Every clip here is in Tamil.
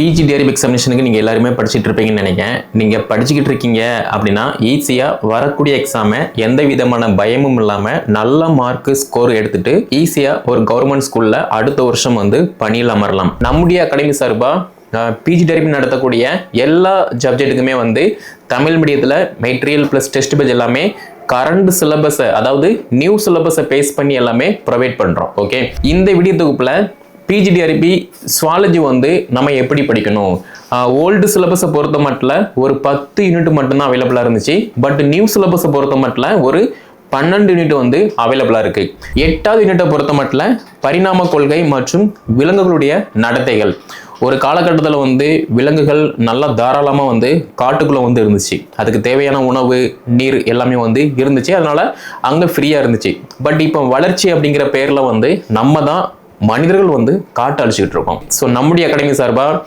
பிஜி டேரிப் எக்ஸாமினேஷனுக்கு நீங்கள் எல்லாருமே படிச்சுட்டு இருப்பீங்கன்னு நினைக்கிறேன். நீங்கள் படிச்சுக்கிட்டு இருக்கீங்க அப்படின்னா ஈஸியாக வரக்கூடிய எக்ஸாமை எந்த விதமான பயமும் இல்லாமல் நல்ல மார்க்கு ஸ்கோர் எடுத்துட்டு ஈஸியாக ஒரு கவர்மெண்ட் ஸ்கூலில் அடுத்த வருஷம் வந்து பணியில் அமரலாம். நம்முடைய அகாடமி சார்பாக பிஜி டேரிப் நடத்தக்கூடிய எல்லா சப்ஜெக்ட்டுக்குமே வந்து தமிழ் மீடியத்தில் மெட்டீரியல் ப்ளஸ் டெஸ்ட் பேஜ் எல்லாமே கரண்ட் சிலபஸை அதாவது நியூ சிலபஸை பேஸ் பண்ணி எல்லாமே ப்ரொவைட் பண்ணுறோம் ஓகே இந்த வீடியோ தொகுப்பில் பிஜிடிஆர்பி சுவாலஜி வந்து நம்ம எப்படி படிக்கணும்? ஓல்டு சிலபஸை பொறுத்த மட்டும் ஒரு பத்து யூனிட் மட்டும்தான் அவைலபிளாக இருந்துச்சு. பட் நியூ சிலபஸை பொறுத்த மட்டும் ஒரு பன்னெண்டு யூனிட் வந்து அவைலபிளாக இருக்குது எட்டாவது யூனிட்டை பொறுத்த மட்டும் பரிணாம கொள்கை மற்றும் விலங்குகளுடைய நடத்தைகள். ஒரு காலகட்டத்தில் வந்து விலங்குகள் நல்லா தாராளமாக வந்து காட்டுக்குள்ளே வந்து இருந்துச்சு. அதுக்கு தேவையான உணவு நீர் எல்லாமே வந்து இருந்துச்சு. அதனால் அங்கே ஃப்ரீயாக இருந்துச்சு. பட் இப்போ வளர்ச்சி அப்படிங்கிற பேரில் வந்து நம்ம தான் மனிதர்கள் வந்து காட்டு அழிச்சுக்கிட்டு இருக்கோம் ஸோ நம்முடைய அகாடமி சார்பாக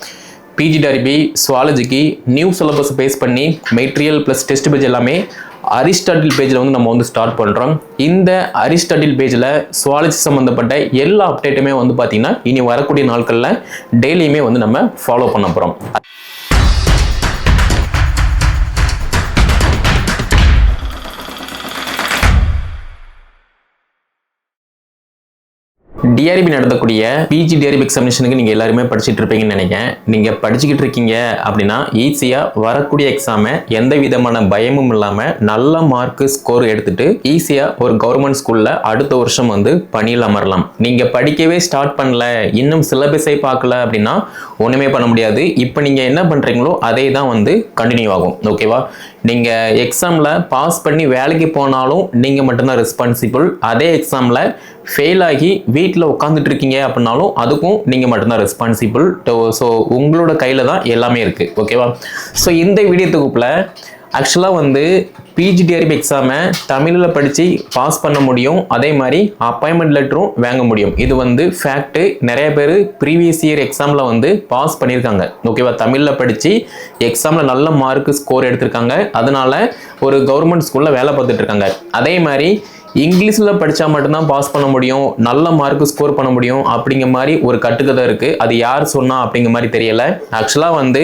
பிஜி டரிபி சுவாலஜிக்கு நியூ சிலபஸ் பேஸ் பண்ணி மெட்டீரியல் ப்ளஸ் டெஸ்ட் பேஜ் எல்லாமே அரிஸ்டாட்டில் பேஜில் வந்து நம்ம வந்து ஸ்டார்ட் பண்ணுறோம் இந்த அரிஸ்டாட்டில் பேஜில் சுவாலஜி சம்மந்தப்பட்ட எல்லா அப்டேட்டுமே வந்து பார்த்திங்கன்னா இனி வரக்கூடிய நாட்களில் டெய்லியுமே வந்து நம்ம ஃபாலோ பண்ண போகிறோம் டிஆர்பி நடத்தக்கூடிய பிஜி டிஆர்பி எக்ஸாமினேஷனுக்கு நீங்கள் எல்லாருமே படிச்சுட்டு இருப்பீங்கன்னு நினைக்கிறேன். நீங்கள் படிச்சுக்கிட்டு இருக்கீங்க அப்படின்னா ஈஸியாக வரக்கூடிய எக்ஸாமை எந்த விதமான பயமும் இல்லாமல் நல்ல மார்க்கு ஸ்கோர் எடுத்துட்டு ஈஸியாக ஒரு கவர்மெண்ட் ஸ்கூலில் அடுத்த வருஷம் வந்து பணியில் அமரலாம். நீங்கள் படிக்கவே ஸ்டார்ட் பண்ணல இன்னும் சிலபஸை பார்க்கல அப்படின்னா ஒன்றுமே பண்ண முடியாது. இப்போ நீங்கள் என்ன பண்ணுறீங்களோ அதே தான் வந்து கண்டினியூ ஆகும். ஓகேவா நீங்கள் எக்ஸாமில் பாஸ் பண்ணி வேலைக்கு போனாலும் நீங்கள் மட்டும்தான் ரெஸ்பான்சிபிள் அதே எக்ஸாமில் ஃபெயில் ஆகி வீட்டில் உட்காந்துட்டு இருக்கீங்க அப்படின்னாலும் அதுக்கும் நீங்கள் மட்டும்தான் ரெஸ்பான்சிபிள் ஸோ உங்களோட கையில் தான் எல்லாமே இருக்குது ஓகேவா ஸோ இந்த வீடியோ தொகுப்பில் ஆக்சுவலாக வந்து பிஜிடிஆர்பி எக்ஸாமை தமிழில் படித்து பாஸ் பண்ண முடியும். அதே மாதிரி அப்பாயின்மெண்ட் லெட்டரும் வாங்க முடியும். இது வந்து ஃபேக்ட்டு நிறைய பேர் ப்ரீவியஸ் இயர் எக்ஸாமில் வந்து பாஸ் பண்ணியிருக்காங்க. ஓகேவா தமிழில் படித்து எக்ஸாமில் நல்ல மார்க்கு ஸ்கோர் எடுத்திருக்காங்க. அதனால் ஒரு கவர்மெண்ட் ஸ்கூலில் வேலை பார்த்துட்ருக்காங்க அதே மாதிரி இங்கிலீஷில் படித்தா மட்டும்தான் பாஸ் பண்ண முடியும். நல்ல மார்க் ஸ்கோர் பண்ண முடியும். அப்படிங்கிற மாதிரி ஒரு கட்டுக்கதை இருக்குது அது யார் சொன்னால் அப்படிங்கிற மாதிரி தெரியலை. ஆக்சுவலாக வந்து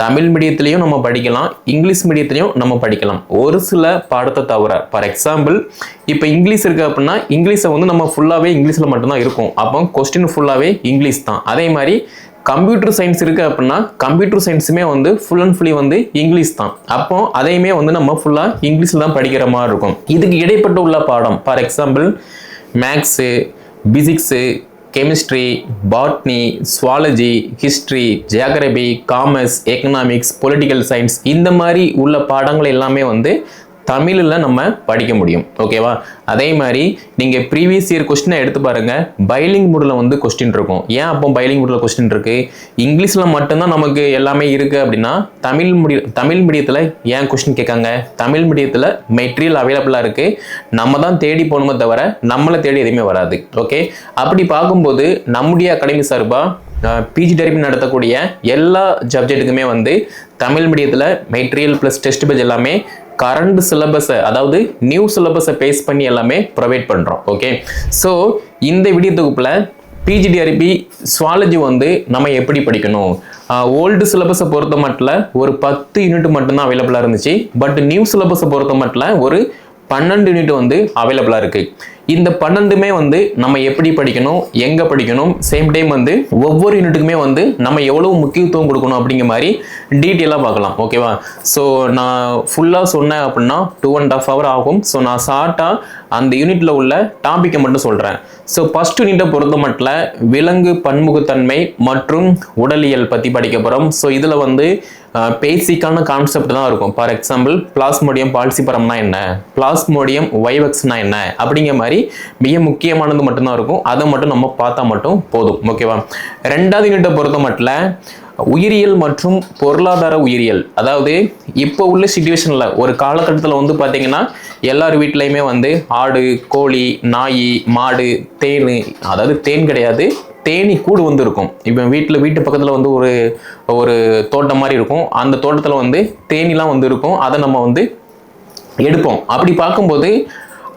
தமிழ் மீடியத்துலேயும் நம்ம படிக்கலாம் இங்கிலீஷ் மீடியத்திலையும் நம்ம படிக்கலாம். ஒரு சில பாடத்தை தவிர ஃபார் எக்ஸாம்பிள் இப்போ இங்கிலீஷ் இருக்குது அப்படின்னா இங்கிலீஷை வந்து நம்ம ஃபுல்லாகவே இங்கிலீஷில் மட்டும்தான் இருக்கும். அப்போ கொஸ்டின் ஃபுல்லாகவே இங்கிலீஷ் தான். அதே மாதிரி கம்ப்யூட்டர் சயின்ஸ் இருக்குது அப்படின்னா கம்ப்யூட்டர் சயின்ஸுமே வந்து ஃபுல் அண்ட் ஃபுல்லி வந்து இங்கிலீஷ் தான். அப்போ அதையுமே வந்து நம்ம ஃபுல்லாக இங்கிலீஷில் தான் படிக்கிற மாதிரி இருக்கும். இதுக்கு இடைப்பட்டு உள்ள பாடம் for example maths physics chemistry botany zoology history geography commerce economics political science இந்த மாதிரி உள்ள பாடங்கள் எல்லாமே வந்து தமிழில் நம்ம படிக்க முடியும். ஓகேவா அதே மாதிரி நீங்கள் ப்ரீவியஸ் இயர் கொஸ்டினை எடுத்து பாருங்கள் பைலிங் மூடில் வந்து கொஸ்டின் இருக்கும். ஏன் அப்போ பைலிங் மூடில் கொஸ்டின் இருக்குது இங்கிலீஷில் மட்டும்தான் நமக்கு எல்லாமே இருக்குது அப்படின்னா தமிழ் மீடிய தமிழ் மீடியத்தில் ஏன் கொஸ்டின் கேட்காங்க? தமிழ் மீடியத்தில் மெட்டீரியல் அவைலபிளாக இருக்குது நம்ம தான் தேடி போகணுமே தவிர நம்மளை தேடி எதுவுமே வராது. ஓகே அப்படி பார்க்கும்போது நம்முடைய அகாடமி சார்பாக பிஜி டெரிபி நடத்தக்கூடிய எல்லா சப்ஜெக்ட்டுக்குமே வந்து தமிழ் மீடியத்தில் மெட்டீரியல் ப்ளஸ் டெஸ்ட் பேஜ் எல்லாமே கரண்ட் சிலபஸை அதாவது நியூ சிலபஸை பேஸ் பண்ணி எல்லாமே ப்ரொவைட் பண்ணுறோம் ஓகே ஸோ இந்த வீடியோ தொகுப்பில் P G T R B zoology வந்து நம்ம எப்படி படிக்கணும்? ஓல்டு சிலபஸை பொறுத்த மட்டும் ஒரு பத்து யூனிட் மட்டும்தான் அவைலபிளாக இருந்துச்சு. பட் நியூ சிலபஸை பொறுத்த மட்டும் ஒரு பன்னெண்டு யூனிட் வந்து அவைலபிளாக இருக்குது இந்த பன்னெண்டுமே வந்து நம்ம எப்படி படிக்கணும் எங்கே படிக்கணும் சேம் டைம் வந்து ஒவ்வொரு யூனிட்டுக்குமே வந்து நம்ம எவ்வளோ முக்கியத்துவம் கொடுக்கணும் அப்படிங்கிற மாதிரி டீட்டெயிலாக பார்க்கலாம் ஓகேவா ஸோ நான் ஃபுல்லாக சொன்னேன் அப்படின்னா டூ அண்ட் ஆஃப் ஹவர் ஆகும். ஸோ நான் ஷார்ட்டாக அந்த யூனிட்டில் உள்ள டாப்பிக்கை மட்டும் சொல்கிறேன் ஸோ ஃபஸ்ட் யூனிட்டை பொறுத்த மட்டும் விலங்கு பன்முகத்தன்மை மற்றும் உடலியல் பற்றி படிக்க போகிறோம் ஸோ இதில் வந்து பேசிக்கான கான்செப்ட் தான் இருக்கும். ஃபார் எக்ஸாம்பிள் பிளாஸ்மோடியம் பால்சிபரம்னா என்ன? பிளாஸ்மோடியம் வைவக்ஸ்னா என்ன? அப்படிங்கிற மாதிரி மிக முக்கியமானது மட்டும்தான் இருக்கும். அதை மட்டும் நம்ம பார்த்தா மட்டும் போதும். ஓகேவா ரெண்டாவது யூனிட்டை பொறுத்த மட்டும் உயிரியல் மற்றும் பொருளாதார உயிரியல். அதாவது இப்போ உள்ள சுச்சுவேஷனில் ஒரு காலகட்டத்தில் வந்து பார்த்தீங்கன்னா எல்லார் வீட்லேயுமே வந்து ஆடு கோழி நாய் மாடு தேன் அதாவது தேன் கிடையாது. தேனி கூடு வந்து இருக்கும். இப்போ வீட்டில் வீட்டு பக்கத்தில் வந்து ஒரு ஒரு தோட்டம் மாதிரி இருக்கும். அந்த தோட்டத்தில் வந்து தேனிலாம் வந்து இருக்கும். அதை நம்ம வந்து எடுப்போம். அப்படி பார்க்கும்போது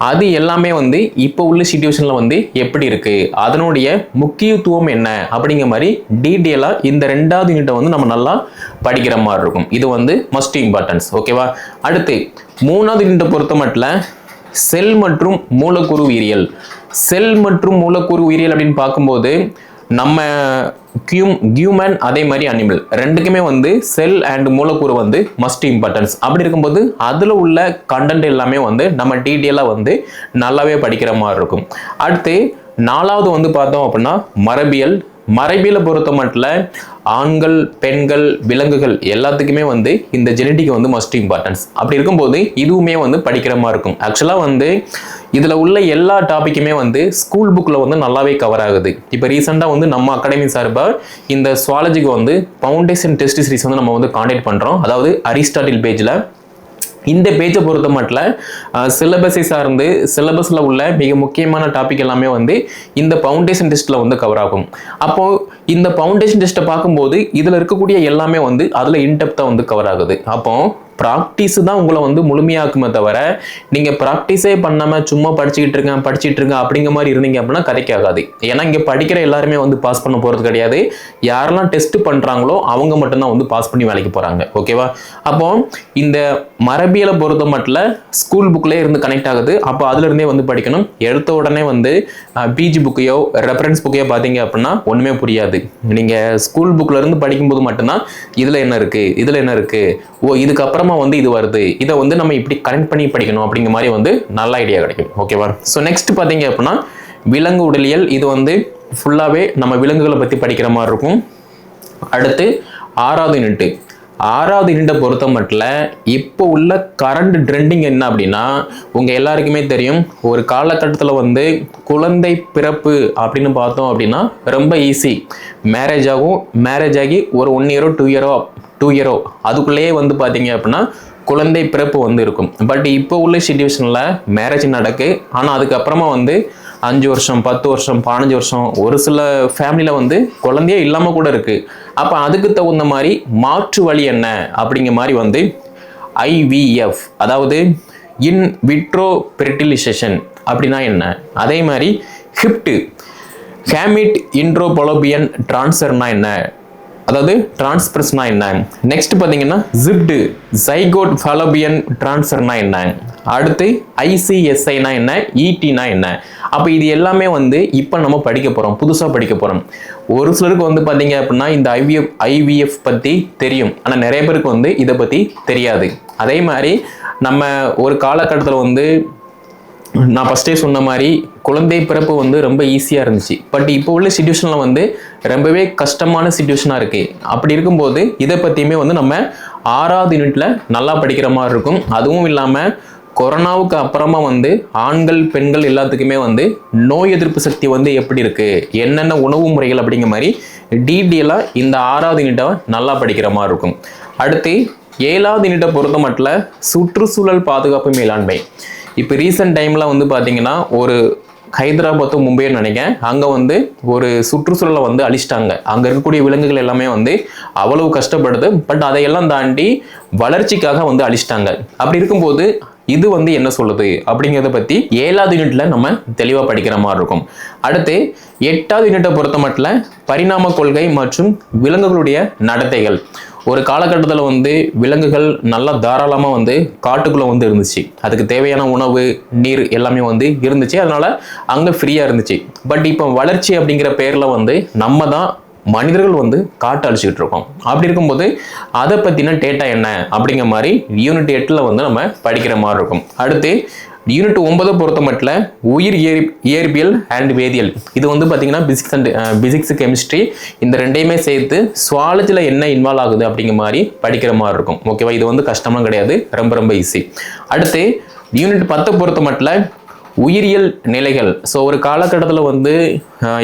அது எல்லாமே வந்து இப்போ உள்ள சுச்சுவேஷனில் வந்து எப்படி இருக்குது அதனுடைய முக்கியத்துவம் என்ன? அப்படிங்கிற மாதிரி டீட்டெயிலாக இந்த ரெண்டாவது யூனிட்டை வந்து நம்ம நல்லா படிக்கிற மாதிரி இருக்கும். இது வந்து மஸ்ட் இம்பார்ட்டன்ஸ் ஓகேவா அடுத்து மூணாவது யூனிட்டை பொறுத்த மட்டும் செல் மற்றும் மூலக்கூறு உயிரியல். செல் மற்றும் மூலக்கூறு உயிரியல் அப்படின்னு பார்க்கும்போது நம்ம கியூம் கியூமன் அதே மாதிரி அனிமல் ரெண்டுக்குமே வந்து செல் அண்ட் மூலக்கூறு வந்து மஸ்ட் இம்பார்ட்டன்ஸ் அப்படி இருக்கும்போது அதில் உள்ள கண்டென்ட் எல்லாமே வந்து நம்ம டீட்டெயிலாக வந்து நல்லாவே படிக்கிற மாதிரி இருக்கும். அடுத்து நாலாவது வந்து பார்த்தோம் அப்படின்னா மரபியல். மரபியலை பொறுத்த மட்டும் ஆண்கள் பெண்கள் விலங்குகள் எல்லாத்துக்குமே வந்து இந்த ஜெனட்டிக் வந்து மஸ்ட் இம்பார்ட்டன்ஸ் அப்படி இருக்கும்போது இதுவுமே வந்து படிக்கிற மாதிரி இருக்கும். ஆக்சுவலாக வந்து இதில் உள்ள எல்லா டாப்பிக்குமே வந்து ஸ்கூல் புக்கில் வந்து நல்லாவே கவர் ஆகுது. இப்போ ரீசெண்டாக வந்து நம்ம அகாடமி சார்பாக இந்த சுவாலஜிக்கு வந்து ஃபவுண்டேஷன் டெஸ்ட் சீரிஸ் வந்து நம்ம வந்து காண்டாக்ட் பண்ணுறோம் அதாவது அரிஸ்டாட்டில் பேஜில் இந்த பேஜை பொறுத்த மட்டும் சிலபஸை சார்ந்து சிலபஸில் உள்ள மிக முக்கியமான டாபிக் எல்லாமே வந்து இந்த ஃபவுண்டேஷன் டெஸ்ட்டில் வந்து கவர் ஆகும். அப்போது இந்த ஃபவுண்டேஷன் டெஸ்ட்டை பார்க்கும்போது இதில் இருக்கக்கூடிய எல்லாமே வந்து அதில் இன்டெப்த்தாக வந்து கவர் ஆகுது. அப்போது ப்ராக்டிஸ் தான் உங்களை வந்து முழுமையாக்குமே தவிர நீங்கள் ப்ராக்டிஸே பண்ணாமல் சும்மா படிச்சுக்கிட்டு இருக்கேன் படிச்சுட்டு இருக்கேன் அப்படிங்கிற மாதிரி இருந்தீங்க அப்படின்னா கதைக்காகாது ஏன்னா இங்கே படிக்கிற எல்லாருமே வந்து பாஸ் பண்ண போகிறது கிடையாது. யாரெல்லாம் டெஸ்ட் பண்ணுறாங்களோ அவங்க மட்டும்தான் வந்து பாஸ் பண்ணி வேலைக்கு போகிறாங்க ஓகேவா அப்போ இந்த மரபியலை பொறுத்த மட்டும் ஸ்கூல் புக்லேயே இருந்து கனெக்ட் ஆகுது. அப்போ அதுலேருந்தே வந்து படிக்கணும். எடுத்த உடனே வந்து பிஜி புக்கையோ ரெஃபரன்ஸ் புக்கையோ பார்த்தீங்க அப்படின்னா ஒன்றுமே புரியாது. நீங்கள் ஸ்கூல் புக்கில் இருந்து படிக்கும்போது மட்டும்தான் இதில் என்ன இருக்குது இதில் என்ன இருக்குது ஓ இதுக்கப்புறம் வந்து இது வருது. இதை வந்து நம்ம இப்படி கனெக்ட் பண்ணி படிக்கணும் அப்படிங்கிற மாதிரி வந்து நல்ல ஐடியா கிடைக்கும். ஓகேவா ஸோ நெக்ஸ்ட் பார்த்தீங்க அப்படின்னா விலங்கு உடலியல் இது வந்து ஃபுல்லாகவே நம்ம விலங்குகளை பற்றி படிக்கிற மாதிரி இருக்கும். அடுத்து ஆறாவது யூனிட்டு ஆறாவது யூனிட்டை பொறுத்த மட்டும் இப்போ உள்ள கரண்ட் ட்ரெண்டிங் என்ன அப்படின்னா உங்கள் எல்லாருக்குமே தெரியும் ஒரு காலகட்டத்தில் வந்து குழந்தை பிறப்பு அப்படின்னு பார்த்தோம் அப்படின்னா ரொம்ப ஈஸி மேரேஜ் ஆகும். மேரேஜ் ஆகி ஒரு ஒன் இயரோ டூ இயரோ டூ இயரோ அதுக்குள்ளேயே வந்து பார்த்தீங்க அப்படின்னா குழந்தை பிறப்பு வந்து இருக்கும். பட் இப்போ உள்ள சுச்சுவேஷனில் மேரேஜ் நடக்கு. ஆனால் அதுக்கப்புறமா வந்து அஞ்சு வருஷம் பத்து வருஷம் பதினஞ்சு வருஷம் ஒரு சில ஃபேமிலியில் வந்து குழந்தையே இல்லாமல் கூட இருக்குது அப்போ அதுக்கு தகுந்த மாதிரி மாற்று வழி என்ன அப்படிங்கிற மாதிரி வந்து ஐவிஎஃப் அதாவது இன் விட்ரோ பெர்டிலைசேஷன் அப்படின்னா என்ன? அதே மாதிரி ஹிப்டு ஹேமிட் இன்ட்ரோபொலோபியன் ட்ரான்ஸ்ஃபர்னா என்ன? அதாவது டிரான்ஸ்பிரஸ்னா என்ன நெக்ஸ்ட் பார்த்தீங்கன்னா ஜிப்டு ஜைகோட் ஃபாலோபியன் டிரான்ஸ்ஃபர்னா என்ன அடுத்து ஐசிஎஸ்ஐனா என்ன? இடினா என்ன? அப்போ இது எல்லாமே வந்து இப்போ நம்ம படிக்க போகிறோம் புதுசாக படிக்க போகிறோம் ஒரு சிலருக்கு வந்து பார்த்தீங்க அப்படின்னா இந்த ஐவிஎஃப் ஐவிஎஃப் பற்றி தெரியும். ஆனால் நிறைய பேருக்கு வந்து இதை பற்றி தெரியாது. அதே மாதிரி நம்ம ஒரு காலகட்டத்தில் வந்து நான் ஃபஸ்ட்டே சொன்ன மாதிரி குழந்தை பிறப்பு வந்து ரொம்ப ஈஸியாக இருந்துச்சு. பட் இப்போ உள்ள சுச்சுவேஷனில் வந்து ரொம்பவே கஷ்டமான சுச்சுவேஷனாக இருக்குது அப்படி இருக்கும்போது இதை பற்றியுமே வந்து நம்ம ஆறாவது யூனிட்டில் நல்லா படிக்கிற மாதிரி இருக்கும். அதுவும் இல்லாமல் கொரோனாவுக்கு அப்புறமா வந்து ஆண்கள் பெண்கள் எல்லாத்துக்குமே வந்து நோய் எதிர்ப்பு சக்தி வந்து எப்படி இருக்குது என்னென்ன உணவு முறைகள் அப்படிங்கிற மாதிரி டீட்டெயிலாக இந்த ஆறாவது யூனிட்டை நல்லா படிக்கிற மாதிரி இருக்கும். அடுத்து ஏழாவது யூனிட்டை பொறுத்த மட்டும் சுற்றுச்சூழல் பாதுகாப்பு மேலாண்மை. இப்போ ரீசெண்ட் டைமில் வந்து பார்த்தீங்கன்னா ஒரு ஹைதராபாத்தும் மும்பைன்னு நினைக்கிறேன். அங்கே வந்து ஒரு சுற்றுச்சூழலை வந்து அழிச்சிட்டாங்க. அங்கே இருக்கக்கூடிய விலங்குகள் எல்லாமே வந்து அவ்வளவு கஷ்டப்படுது. பட் அதையெல்லாம் தாண்டி வளர்ச்சிக்காக வந்து அழிச்சிட்டாங்க. அப்படி இருக்கும்போது இது வந்து என்ன சொல்லுது? அப்படிங்கிறத பற்றி ஏழாவது யூனிட்ல நம்ம தெளிவாக படிக்கிற மாதிரி இருக்கும். அடுத்து எட்டாவது யூனிட்டை பொறுத்த மட்டும் பரிணாம கொள்கை மற்றும் விலங்குகளுடைய நடத்தைகள். ஒரு காலகட்டத்தில் வந்து விலங்குகள் நல்லா தாராளமாக வந்து காட்டுக்குள்ளே வந்து இருந்துச்சு. அதுக்கு தேவையான உணவு நீர் எல்லாமே வந்து இருந்துச்சு. அதனால் அங்கே ஃப்ரீயாக இருந்துச்சு. பட் இப்போ வளர்ச்சி அப்படிங்கிற பேரில் வந்து நம்ம தான் மனிதர்கள் வந்து காட்டு அழிச்சிக்கிட்டு இருக்கோம். அப்படி இருக்கும்போது அதை பற்றின டேட்டா என்ன? அப்படிங்கிற மாதிரி யூனிட் எட்டில் வந்து நம்ம படிக்கிற மாதிரி இருக்கும். அடுத்து யூனிட் ஒன்பதை பொறுத்த மட்டும் உயிர் இயற் இயற்பியல் அண்ட் வேதியியல். இது வந்து பார்த்தீங்கன்னா பிசிக்ஸ் அண்ட் பிசிக்ஸ் கெமிஸ்ட்ரி இந்த ரெண்டையுமே சேர்த்து சுவாலஜியில் என்ன இன்வால்வ் ஆகுது அப்படிங்கிற மாதிரி படிக்கிற மாதிரி இருக்கும். ஓகேவா இது வந்து கஷ்டமாக கிடையாது. ரொம்ப ரொம்ப ஈஸி அடுத்து யூனிட் பத்தை பொறுத்த மட்டும் உயிரியல் நிலைகள். ஸோ ஒரு காலகட்டத்தில் வந்து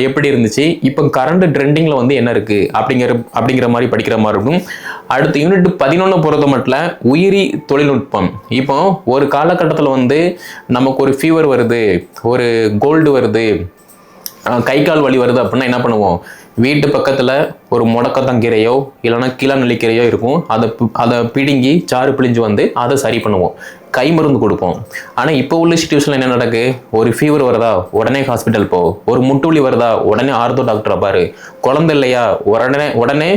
எப்படி இருந்துச்சு? இப்போ கரண்ட் ட்ரெண்டிங்கில் வந்து என்ன இருக்குது அப்படிங்கிற அப்படிங்கிற மாதிரி படிக்கிற மாதிரி இருக்கும். அடுத்து யூனிட் பதினொன்று பொறுத்த மட்டும் உயிரி தொழில்நுட்பம். இப்போ ஒரு காலகட்டத்தில் வந்து நமக்கு ஒரு ஃபீவர் வருது ஒரு கோல்டு வருது கை கால் வலி வருது அப்படின்னா என்ன பண்ணுவோம்? வீட்டு பக்கத்தில் ஒரு முடக்கத்தங்கீரையோ இல்லைன்னா கீழநெல்லிக்கீரையோ இருக்கும். அதை அதை பிடுங்கி சாறு பிழிஞ்சு வந்து அதை சரி பண்ணுவோம். கை மருந்து கொடுப்போம். ஆனால் இப்போ உள்ள சுச்சுவேஷனில் என்ன நடக்கு? ஒரு ஃபீவர் வருதா? உடனே ஹாஸ்பிட்டல் போ. ஒரு முட்டு வலி வருதா? உடனே ஆர்த்தோ டாக்டரை பாரு. குழந்தை இல்லையா? உடனே உடனே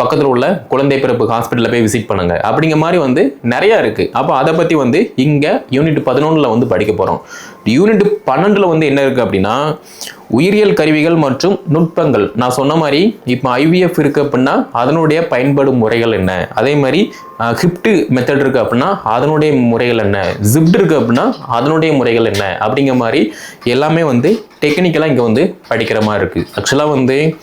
பக்கத்தில் உள்ள குழந்தை பிறப்பு ஹாஸ்பிட்டலில் போய் விசிட் பண்ணுங்க. அப்படிங்கிற மாதிரி வந்து நிறையா இருக்குது அப்போ அதை பற்றி வந்து இங்கே யூனிட் பதினொன்றில் வந்து படிக்க போகிறோம் யூனிட் பன்னெண்டில் வந்து என்ன இருக்குது அப்படின்னா உயிரியல் கருவிகள் மற்றும் நுட்பங்கள். நான் சொன்ன மாதிரி இப்போ ஐவிஎஃப் இருக்குது அப்படின்னா அதனுடைய பயன்படும் முறைகள் என்ன? அதே மாதிரி ஹிப்ட் மெத்தட் இருக்கு அப்படின்னா அதனுடைய முறைகள் என்ன? ஜிப்ட் இருக்கு அப்படின்னா அதனுடைய முறைகள் என்ன? அப்படிங்கிற மாதிரி எல்லாமே வந்து டெக்னிக்கலாக இங்கே வந்து படிக்கிற மாதிரி இருக்குது ஆக்சுவலாக வந்து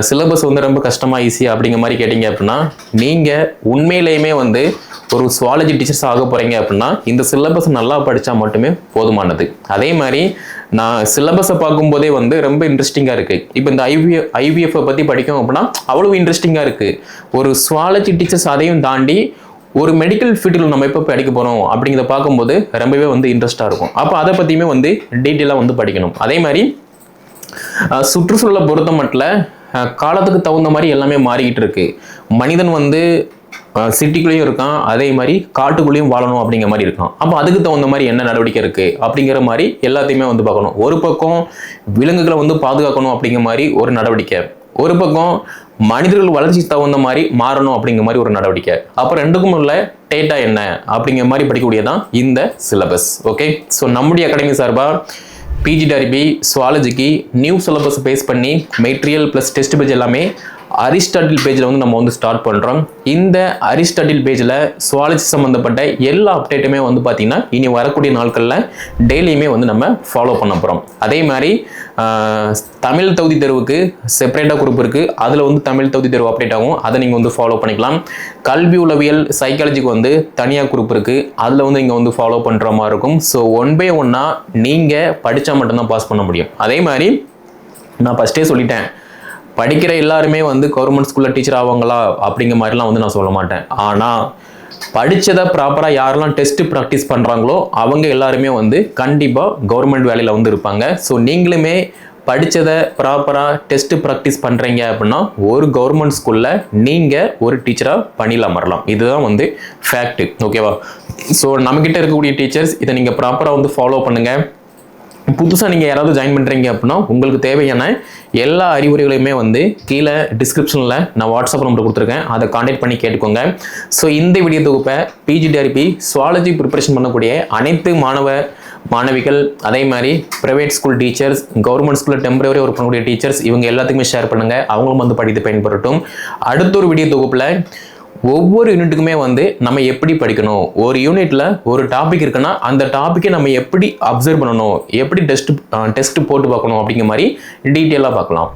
சிலபஸ் வந்து ரொம்ப கஷ்டமாக ஈஸியாக அப்படிங்கிற மாதிரி கேட்டிங்க அப்படின்னா நீங்கள் உண்மையிலேயுமே வந்து ஒரு சுவாலஜி டீச்சர்ஸ் ஆக போகிறீங்க அப்படின்னா இந்த சிலபஸ் நல்லா படித்தா மட்டுமே போதுமானது. அதே மாதிரி நான் சிலபஸை பார்க்கும்போதே வந்து ரொம்ப இன்ட்ரெஸ்டிங்காக இருக்குது இப்போ இந்த ஐவிஎஃப் ஐவிஎஃப்பை பற்றி படிக்கும் அப்படின்னா அவ்வளவு இன்ட்ரெஸ்டிங்காக இருக்குது ஒரு சுவாலஜி டீச்சர்ஸ் அதையும் தாண்டி ஒரு மெடிக்கல் ஃபீல்டில் நம்ம எப்போ படிக்க போகிறோம் அப்படிங்கிறத பார்க்கும்போது ரொம்பவே வந்து இன்ட்ரெஸ்ட்டாக இருக்கும். அப்போ அதை பற்றியுமே வந்து டீட்டெயிலாக வந்து படிக்கணும். அதே மாதிரி சுற்றுச்சூழலை பொறுத்த மட்டும் காலத்துக்கு தகுந்த மாதிரி எல்லாமே மாறிக்கிட்டு இருக்கு. மனிதன் வந்து சிட்டிக்குள்ளேயும் இருக்கான் அதே மாதிரி காட்டுக்குள்ளேயும் வாழணும் அப்படிங்கிற மாதிரி இருக்கான். அப்போ அதுக்கு தகுந்த மாதிரி என்ன நடவடிக்கை இருக்குது அப்படிங்கிற மாதிரி எல்லாத்தையுமே வந்து பார்க்கணும். ஒரு பக்கம் விலங்குகளை வந்து பாதுகாக்கணும் அப்படிங்கிற மாதிரி ஒரு நடவடிக்கை. ஒரு பக்கம் மனிதர்கள் வளர்ச்சி தகுந்த மாதிரி மாறணும் அப்படிங்கிற மாதிரி ஒரு நடவடிக்கை. அப்போ ரெண்டுக்கும் உள்ள டேட்டா என்ன? அப்படிங்கிற மாதிரி படிக்கக்கூடியதான் இந்த சிலபஸ் ஓகே ஸோ நம்முடைய அகாடமி சார்பாக PG P G T R B சுவாலஜிக்கு new syllabus base பண்ணி மெட்டீரியல் ப்ளஸ் டெஸ்ட் பேஜ் எல்லாமே அரிஸ்டாட்டில் பேஜில் வந்து நம்ம வந்து ஸ்டார்ட் பண்ணுறோம் இந்த அரிஸ்டாட்டில் பேஜில் சுவாலஜி சம்மந்தப்பட்ட எல்லா அப்டேட்டுமே வந்து பார்த்திங்கன்னா இனி வரக்கூடிய நாட்களில் டெய்லியுமே வந்து நம்ம ஃபாலோ பண்ண போகிறோம் அதே மாதிரி தமிழ் தகுதி தேர்வுக்கு செப்பரேட்டாக குரூப் இருக்குது அதில் வந்து தமிழ் தகுதி தேர்வு அப்டேட் ஆகும். அதை நீங்கள் வந்து ஃபாலோ பண்ணிக்கலாம். கல்வி உளவியல் சைக்காலஜிக்கு வந்து தனியாக குரூப் இருக்குது அதில் வந்து இங்கே வந்து ஃபாலோ பண்ணுற மாதிரி இருக்கும். ஸோ ஒன் பை ஒன்னாக நீங்கள் படித்தா மட்டும்தான் பாஸ் பண்ண முடியும். அதே மாதிரி நான் ஃபஸ்ட்டே சொல்லிட்டேன். படிக்கிற எல்லாருமே வந்து கவர்மெண்ட் ஸ்கூலில் டீச்சர் ஆவாங்களா அப்படிங்கிற மாதிரிலாம் வந்து நான் சொல்ல மாட்டேன். ஆனால் படித்ததை ப்ராப்பராக யாரெல்லாம் டெஸ்ட் ப்ராக்டிஸ் பண்ணுறாங்களோ அவங்க எல்லாருமே வந்து கண்டிப்பாக கவர்மெண்ட் வேலையில் வந்து இருப்பாங்க. ஸோ நீங்களுமே படித்ததை ப்ராப்பராக டெஸ்ட் ப்ராக்டிஸ் பண்ணுறீங்க அப்படின்னா ஒரு கவர்மெண்ட் ஸ்கூலில் நீங்கள் ஒரு டீச்சராக பணியில் அமரலாம். இதுதான் வந்து ஃபேக்ட்டு ஓகேவா ஸோ நம்மக்கிட்ட இருக்கக்கூடிய டீச்சர்ஸ் இதை நீங்கள் ப்ராப்பராக வந்து ஃபாலோ பண்ணுங்கள் புதுசாக நீங்கள் யாராவது ஜாயின் பண்ணுறீங்க அப்படின்னா உங்களுக்கு தேவையான எல்லா அறிவுரைகளையுமே வந்து கீழே டிஸ்கிரிப்ஷனில் நான் வாட்ஸ்அப் நம்பர் கொடுத்துருக்கேன். அதை காண்டாக்ட் பண்ணி கேட்டுக்கோங்க. ஸோ இந்த வீடியோ தொகுப்பை பிஜிடிஆர்பி சுவாலஜி ப்ரிப்பரேஷன் பண்ணக்கூடிய அனைத்து மாணவ மாணவிகள் அதே மாதிரி ப்ரைவேட் ஸ்கூல் டீச்சர்ஸ் கவர்மெண்ட் ஸ்கூலில் டெம்பரவரி ஒர்க் பண்ணக்கூடிய டீச்சர்ஸ் இவங்க எல்லாத்துக்குமே ஷேர் பண்ணுங்கள் அவங்களும் வந்து படித்து பயன்படுத்தும் அடுத்த ஒரு வீடியோ தொகுப்பில் ஒவ்வொரு யூனிட்டுக்குமே வந்து நம்ம எப்படி படிக்கணும்? ஒரு யூனிட்ல ஒரு டாபிக் இருக்குன்னா அந்த டாப்பிக்கை நம்ம எப்படி அப்சர்வ் பண்ணணும்? எப்படி டெஸ்ட் டெஸ்ட் போட்டு பார்க்கணும் அப்படிங்கிற மாதிரி டீட்டெயிலாக பார்க்கலாம்.